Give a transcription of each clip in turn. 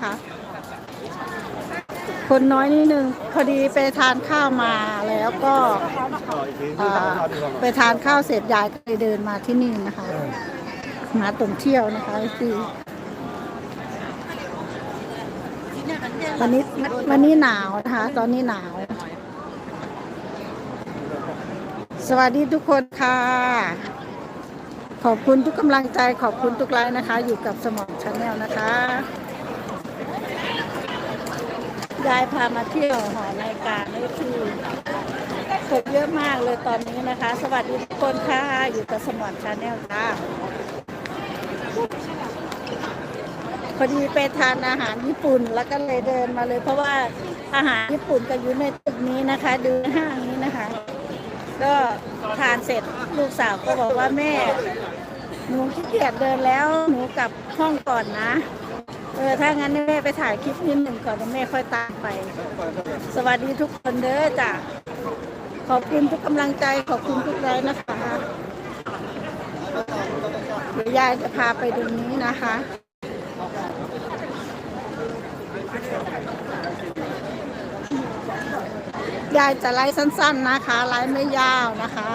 นะคะ คนน้อยนิดนึงพอดีไปทานข้าวมาแล้วก็อ่าไปทานข้าวเสร็จยายก็เลยเดินมาที่นี่นะคะ มาตรงเที่ยวนะคะพี่วันนี้วันนี้หนาวนะคะ ตอนนี้หนาว สวัสดีทุกคนค่ะ ขอบคุณทุกกำลังใจขอบคุณทุกไลน์นะคะ อยู่กับสมองชาแนลนะคะ ยายพามาเที่ยวหอรายการนี่คือคนเยอะมากเลยตอนนี้นะคะ สวัสดีทุกคนค่ะ อยู่กับสมองชาแนลค่ะพอดีไปทานอาหารญี่ปุ่นแล้วก็เลยเดินมาเลย เพราะว่าอาหารญี่ปุ่นก็อยู่ในตึกนี้นะคะดูห้างนี้นะคะ ก็ทานเสร็จลูกสาวก็บอกว่าแม่ หนูขี้เกียจเดินแล้วหนูกลับห้องก่อนนะ ออถ้างั้นแม่ไปถ่ายคลิปนิดหนึ่งก่อนแล้วแม่ค่อยตามไป สวัสดีทุกคนเด้อจ้ะขอบคุณทุกกำลังใจขอบคุณทุกไลน์นะคะเดี๋ยวยายจะพาไปดูนี้นะคะยายจะไลฟ์สั้น ๆนะคะ ไลฟ์ไม่ยาวนะคะ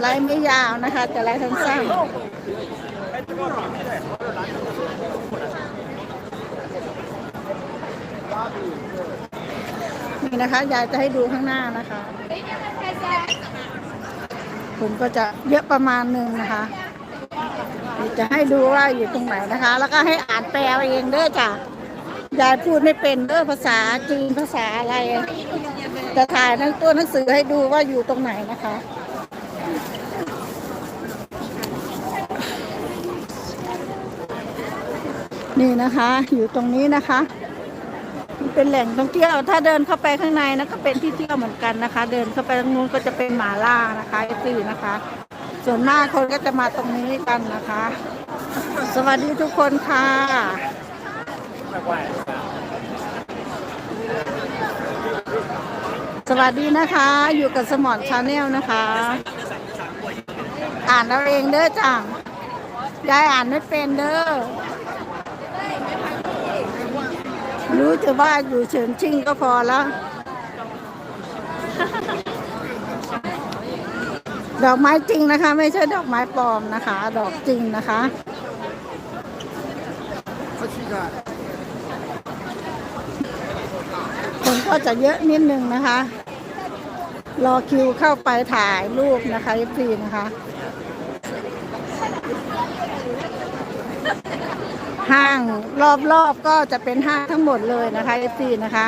ไลฟ์ไม่ยาวนะคะ จะไลฟ์สั้นๆ นี่นะคะยายจะให้ดูข้างหน้านะคะผมก็จะเยอะประมาณหนึ่งนะคะจะให้ดูว่าอยู่ตรงไหนนะคะ แล้วก็ให้อ่านแปลเองเด้อจ้ะยายพูดไม่เป็นเด้อภาษาจีนภาษาอะไรจะถ่ายหนังตัวหนังสือให้ดูว่าอยู่ตรงไหนนะคะ นี่นะคะ อยู่ตรงนี้นะคะเป็นแหล่งท่องเที่ยว ถ้าเดินเข้าไปข้างในนะก็เป็นที่เที่ยวเหมือนกันนะคะ เดินเข้าไปตรงนู้นก็จะเป็นหมาล่านะคะไอซีนะคะ ส่วนมากคนก็จะมาตรงนี้กันนะคะ สวัสดีทุกคนค่ะสวัสดีนะคะ อยู่กับสมอนชาแนลนะคะ อ่านเอาเองเด้อจ้ะยายอ่านไม่เป็นเด้อ รู้แต่ว่าอยู่เฉินชิงก็พอแล้ว ดอกไม้จริงนะคะ ไม่ใช่ดอกไม้ปลอมนะคะ ดอกจริงนะคะคนก็จะเยอะนิดนึงนะคะ รอคิวเข้าไปถ่ายรูปนะคะฟรีนะคะ ห้างรอบๆก็จะเป็นห้างทั้งหมดเลยนะคะเอฟซีนะคะ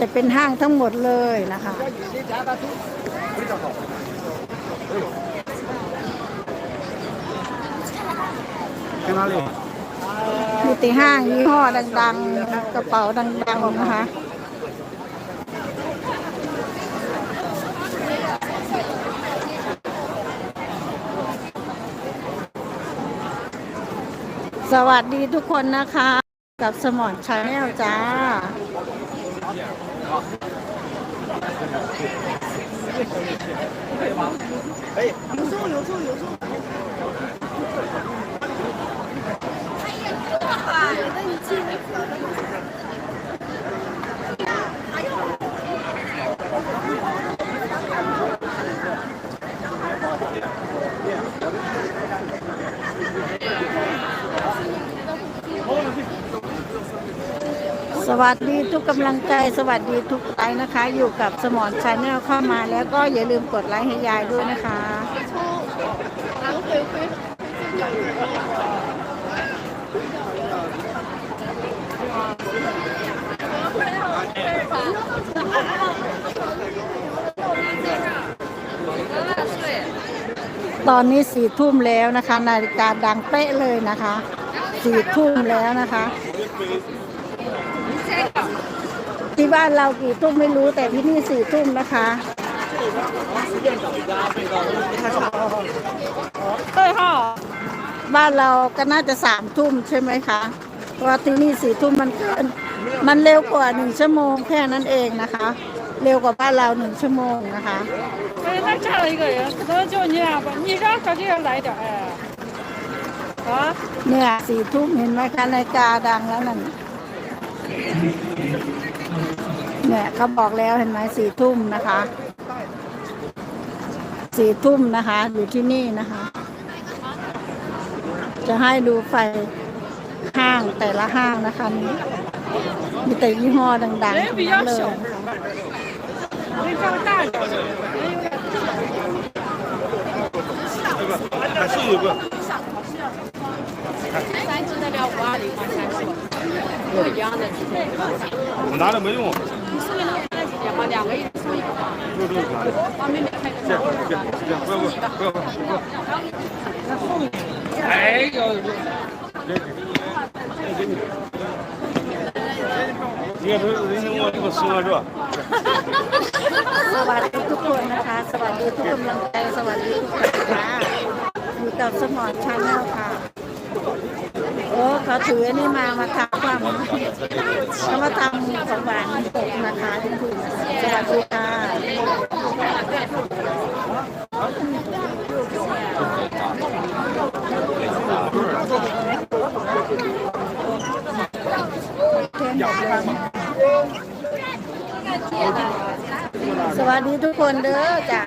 จะเป็นห้างทั้งหมดเลยนะคะ มีแติห้างยี่ห้อดังๆกระเป๋าดังๆนะคะ สวัสดีทุกคนนะคะ กับสมอนชาแนลจ้าส วัสดีทุกกำลังใจสวัสดีทุกไลน์นะคะ อยู่กับสมอนชาแนลเข้ามาแล้วก็อย่าลืมกดไลค์ให้ยายด้วยนะคะตอนนี้สี่ทุ่มแล้วนะคะ นาฬิกาดังเป๊ะเลยนะคะสี่ทุ่มแล้วนะคะ ที่บ้านเรากี่ทุ่มไม่รู้แต่ที่นี่สี่ทุ่มนะคะเฮ้ยห่อบ้านเราก็น่าจะสามทุ่มใช่ไหมคะเพราะว่าที่นี่สี่ทุ่มมันเกินมันเร็วกว่าหนึ่งชั่วโมงแค่นั้นเองนะคะ เร็วกว่าบ้านเราหนึ่งชั่วโมงนะคะ 哎，那加了一个人，可能就你俩吧，你让他这样来点，哎， เนี่ยสี่ทุ่มเห็นไหมคะนาฬิกาดังแล้วนั่น เนี่ยเขาบอกแล้วเห็นไหมสี่ทุ่มนะคะสี่ทุ่มนะคะ อยู่ที่นี่นะคะ จะให้ดูไฟห้างแต่ละห้างนะคะนี่มีแต่ยี่ห้อดังๆทั้งนั้นเลยนะคะ 还是有个。三只的料五二零 我拿着没用。你送给他们几，两个一人送一个。就这么穿的。把妹妹拍的。这样这样，不要不要不要不要。那送你。哎呦！这这这这这你。你也不是人家我这个送啊，是吧？是吧？这个货那啥，是吧？这个货能带，是吧？这个货啊，你到什么穿那啥？ โอ้เขาถืออันนี่มามาทำความเขามาทำของหวานตกนะคะทุกคนสวัสดีค่ะสวัสดีทุกคนเด้อจ้ะ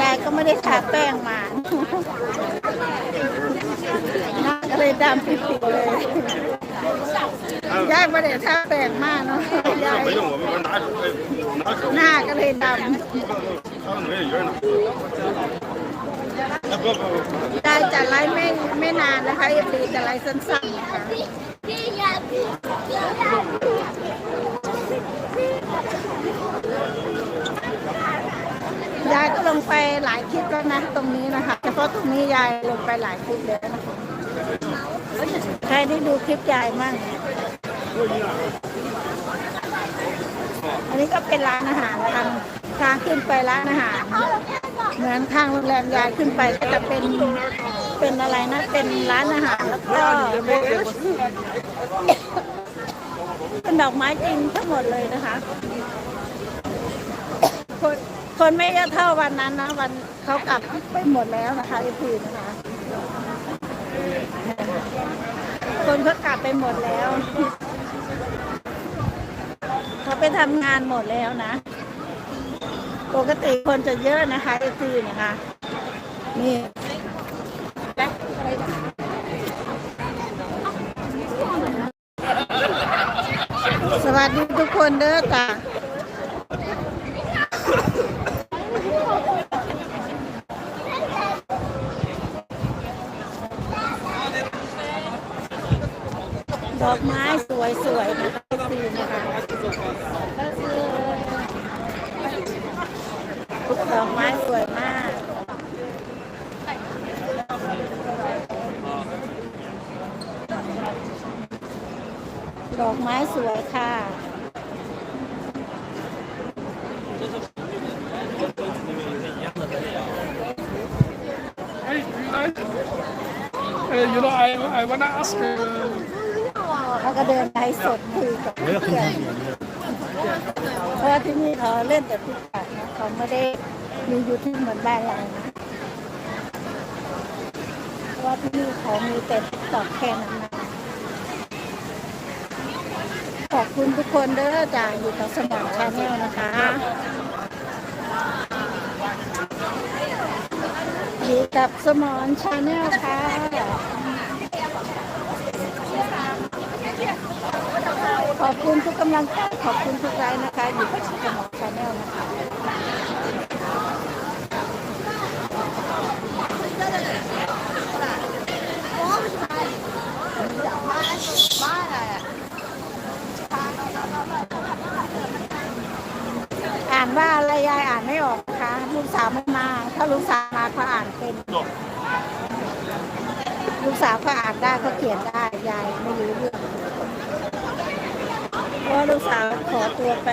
ยายก็ไม่ได้ทาแป้งมา หน้าก็ เลยดำปิดๆเลยยายไม่ได้ทาแป้งมากเนาะยาย 没用，我们我拿哎拿手， หน้าก็เลยด 他们没人呢。哎不不不， ำยายจะไลฟ์ไม่ไม่นานนะคะเอฟดีจะไลฟ์สั้นๆนะคะยายก็ลงไปหลายคลิปแล้วนะตรงนี้นะคะเฉพาะตรงนี้ยายลงไปหลายคลิปแล้วนะคะ ใครได้ดูคลิปยายมั่งอันนี้ก็เป็นร้านอาหารทางทางขึ้นไปร้านอาหาร เหมือนทางโรงแรมยายขึ้นไปก็จะเป็นเป็นอะไรนะเป็นร้านอาหารแล้วก็เป็นดอกไม้จริงทั้งหมดเลยนะคะ คนคนไม่เยอะเท่าวันนั้นนะวันเขากลับไปหมดแล้วนะคะไอ้พีนะคะ คนเขากลับไปหมดแล้วเขาไปทำงานหมดแล้วนะ ปกติคนจะเยอะนะคะไอซีนะคะนี่สวัสดีทุกคนเด้อจ้ะ อกไม้สวยๆนะคะไอซีนะคะดอกไม้สวยมากดอกไม้สวยค่ะ Uh, you know, I, I want to ask. Uh, แล้ว ก็เดินไลฟ์สดคุยกับเพื่อนเพราะว่าที่นี่เขาเล่นแต่พิกัดนะเขาไม่ได้มียูทูบเหมือนบ้านเรานะเพราะว่าที่นี่เขามีแต่ตอกแค่นั้นนะขอบคุณทุกคนเด้อจ้าอยู่กับสมองชาแนลนะคะอยู่กับสมอนชาแนลค่ะ ขอบคุณทุกกำลังใจขอบคุณทุกไลน์นะคะ อยู่กับสมองชาแนลนะคะ อ่านว่าอะไรยายอ่านไม่ออกนะคะลูกสาวไม่มา ถ้าลูกสาวมาเขาอ่านเป็น ลูกสาวเขาอ่านได้เขาเขียนได้ยายไม่รู้เรื่องเพราะว่าลู กสาวขอตัวไป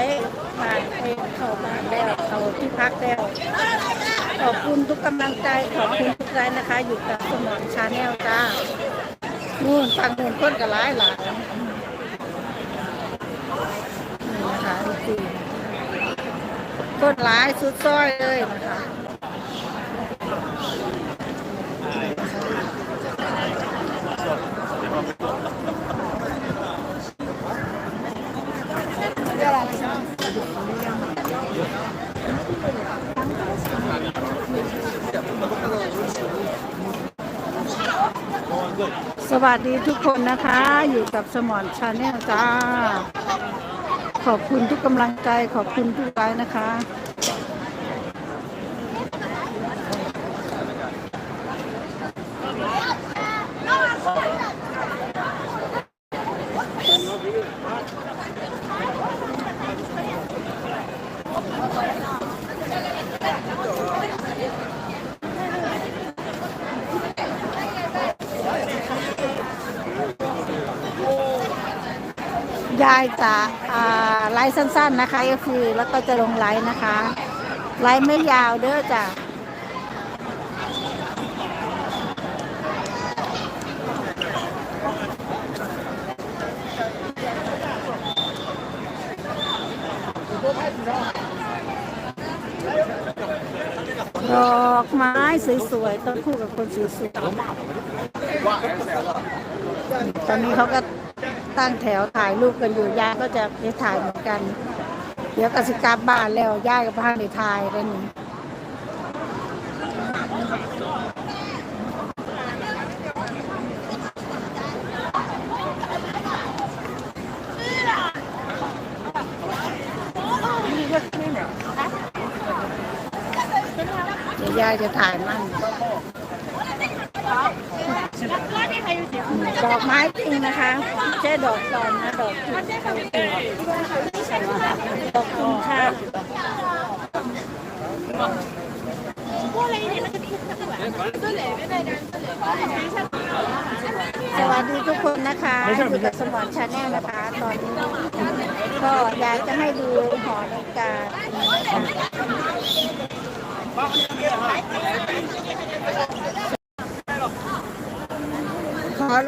ผ่านไปเขาบ้านแล้วเขาที่พักแล้วขอบคุณทุกกำลังใจขอบคุณทุกไลน์นะคะ อยู่กับสมองชาแนลจ้านู่นฟังนู่นคนกับร้ายหลายนี่นะคะจริงๆคนร้ายสุดซ้อยเลยนะคะ วัสดีทุกคนนะคะ อยู่กับสมอนชาแนลจ้า ขอบคุณทุกกำลังใจขอบคุณทุกไลน์นะคะ ยายจะไลฟ์สั้น ๆนะคะก็คือแล้วก็จะลงไลฟ์นะคะ ไลฟ์ไม่ยาวเด้อจ้ะดอกไม้สวยๆ ต้องคู่กับคนสวยๆ ตอนนี้เขาก็ ตั้งแถวถ่ายรูปกันอยู่ย่าก็จะไปถ่ายเหมือนกัน เดี๋ยวกสิกลับบ้านแล้วย่ากับบ้านในถ่ายแล้วนี่ยวย่าจะถ่ายมั่ง ดอกไม้จริงนะคะไม่ใช่ดอกปลอมนะดอกจริงดอกจริงดอกจริงค่ะสวัสดีทุกคนนะคะอยู่กับสมอนชาแนลนะคะ ตอนนี้ก็อยากจะให้ดูหอนาฬิกา